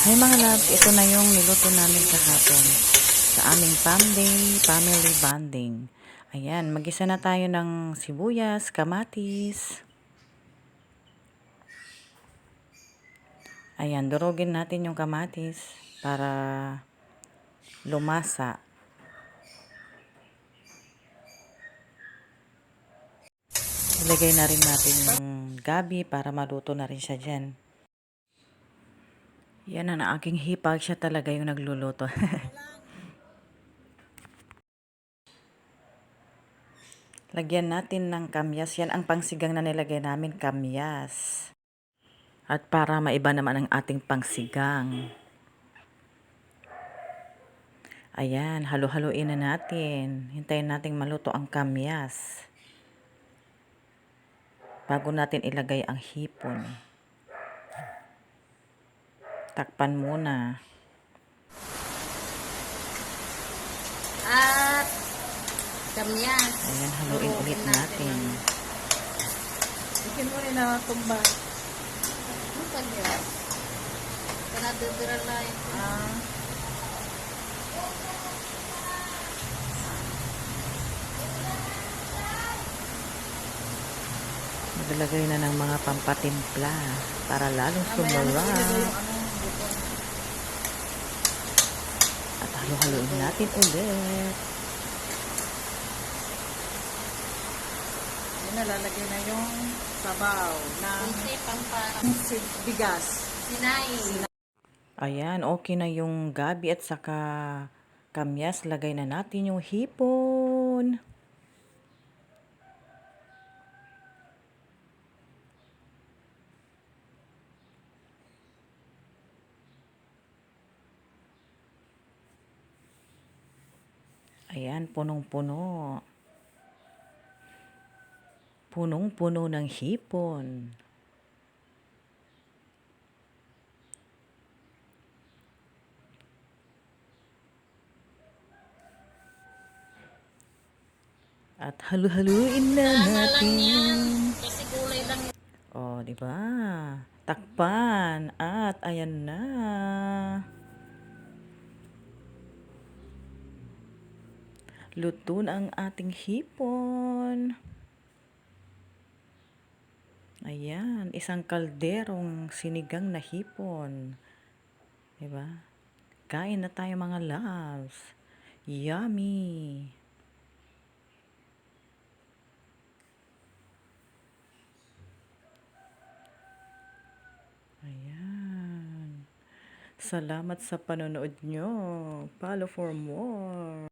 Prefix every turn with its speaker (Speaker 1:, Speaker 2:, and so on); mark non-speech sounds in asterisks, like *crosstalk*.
Speaker 1: Hi mga loves, ito na yung niluto namin kahapon sa aming family, family bonding. Ayan, magisa na tayo ng sibuyas, kamatis. Ayan, durugin natin yung kamatis para lumasa. Ilagay na rin natin yung gabi para maluto na rin siya dyan. Yan ang aking hipag. Siya talaga yung nagluluto. *laughs* Lagyan natin ng kamyas. Yan ang pangsigang na nilagay namin, kamyas. At para maiba naman ang ating pangsigang. Ayan, halo-haluin na natin. Hintayin nating maluto ang kamyas. Bago natin ilagay ang hipon. Takpan muna.
Speaker 2: At kamyas.
Speaker 1: Ayan, haluin ulit natin.
Speaker 2: Ikin mo rin na tumba. Ano kamyas? Kanadudura lang. Ah.
Speaker 1: Maglalagay na ng mga pampatimpla para lalong sumarap.
Speaker 2: ilagay yung ano, buto.
Speaker 1: At halo-haloin natin ulit.
Speaker 2: Yun na, lalagay na yung sabaw si- bigas.
Speaker 3: sinay.
Speaker 1: Ayan, okay na yung gabi at saka kamyas. Lagay na natin yung hipon. Ayan, punong-puno. Punong-puno ng hipon. At halu-haluin na natin.
Speaker 3: Yun.
Speaker 1: Oh, di ba? Takpan at ayan na. Luto na ang ating hipon. Ayan, isang kalderong sinigang na hipon. Di ba? Kain na tayo mga loves. Yummy! Ayan. Salamat sa panonood nyo. Follow for more.